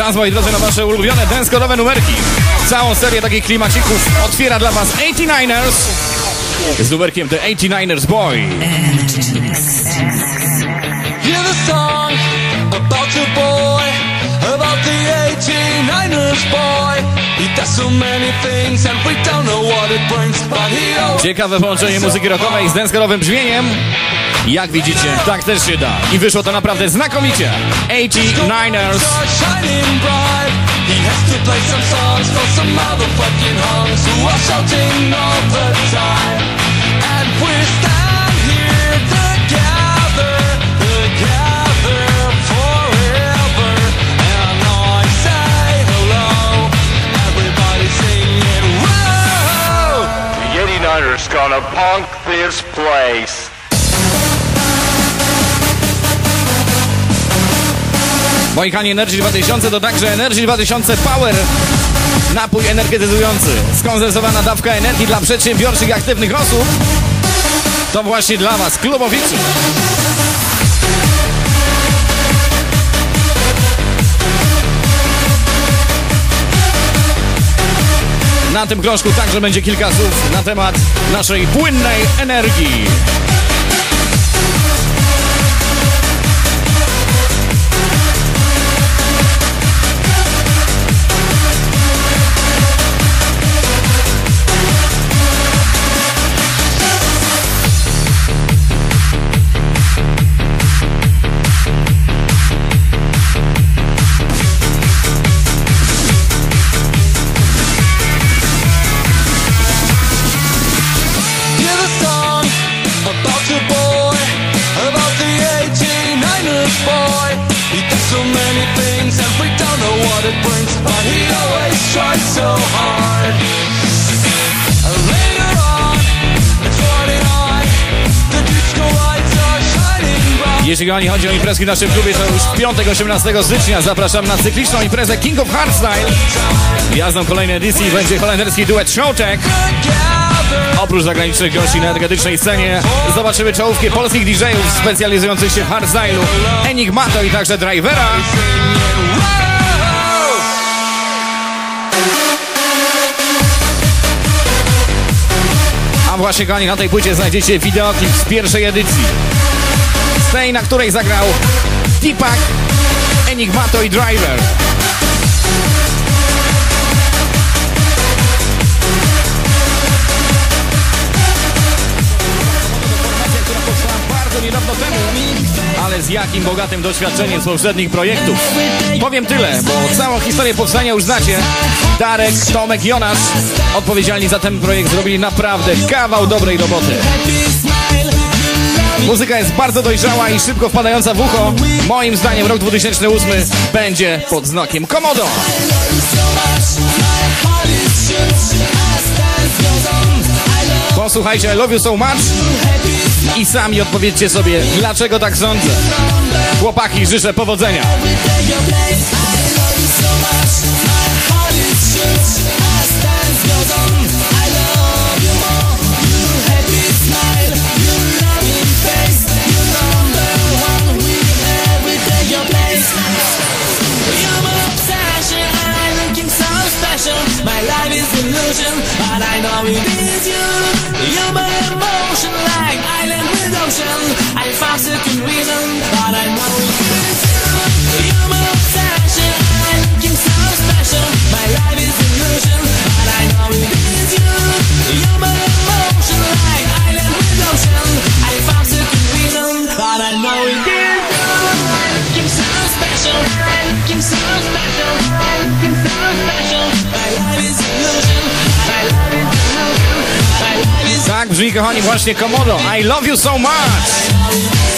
Czas, moi drodzy, na wasze ulubione dancecore'owe numerki. Całą serię takich klimacików otwiera dla was 89ers z numerkiem The 89ers Boy. Hear the song about a boy, about the 89ers boy. Ciekawe połączenie muzyki rockowej z dancecore'owym brzmieniem. Jak widzicie, tak też się da. I wyszło to naprawdę znakomicie. 89ers. start shining bright. He has Moi kochani, Energy 2000 to także Energy 2000 Power. Napój energetyzujący. Skondensowana dawka energii dla przedsiębiorczych i aktywnych osób. To właśnie dla Was, klubowiczy. Na tym krążku także będzie kilka słów na temat naszej płynnej energii. It brings, but he always so hard. Later on, at 49, the disco lights are shining bright. Jeśli chodzi o imprezki w naszym klubie, to już w piątek 18 stycznia zapraszam na cykliczną imprezę King of Hardstyle. Gwiazdą kolejnej edycji będzie holenderski duet Showtek. Oprócz zagranicznych gości na energetycznej scenie zobaczymy czołówki polskich DJ-ów specjalizujących się w hardstylu, Enigmato i także Drivera. Właśnie kochani, na tej płycie znajdziecie wideoklip z pierwszej edycji. Z tej, na której zagrał Tipak, Enigmato i Driver. niedawno temu, ale z jakim bogatym doświadczeniem z poprzednich projektów. Powiem tyle, bo całą historię powstania już znacie. Darek, Tomek, Jonasz, odpowiedzialni za ten projekt, zrobili naprawdę kawał dobrej roboty. Muzyka jest bardzo dojrzała i szybko wpadająca w ucho. Moim zdaniem rok 2008 będzie pod znakiem Komodo. Posłuchajcie I Love You So Much i sami odpowiedzcie sobie, dlaczego tak sądzę. Chłopaki, życzę powodzenia. My life is illusion, but I know it is you. You're my emotion, like island with ocean. I found second reason, but I know it is you. Tak brzmi, kochani, właśnie Komodo. I love you so much.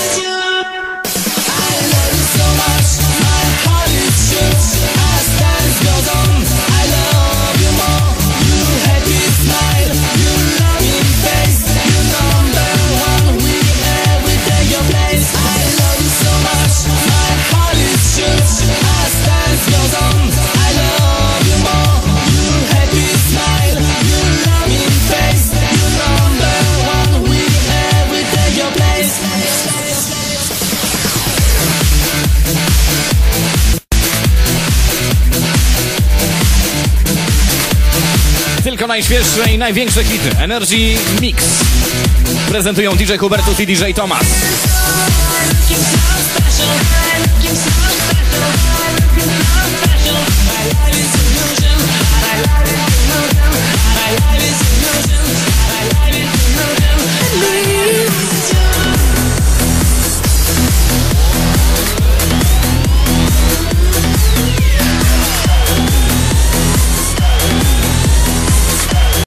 Tylko najświeższe i największe hity. Energy Mix. Prezentują DJ Hubertus i DJ Thomas.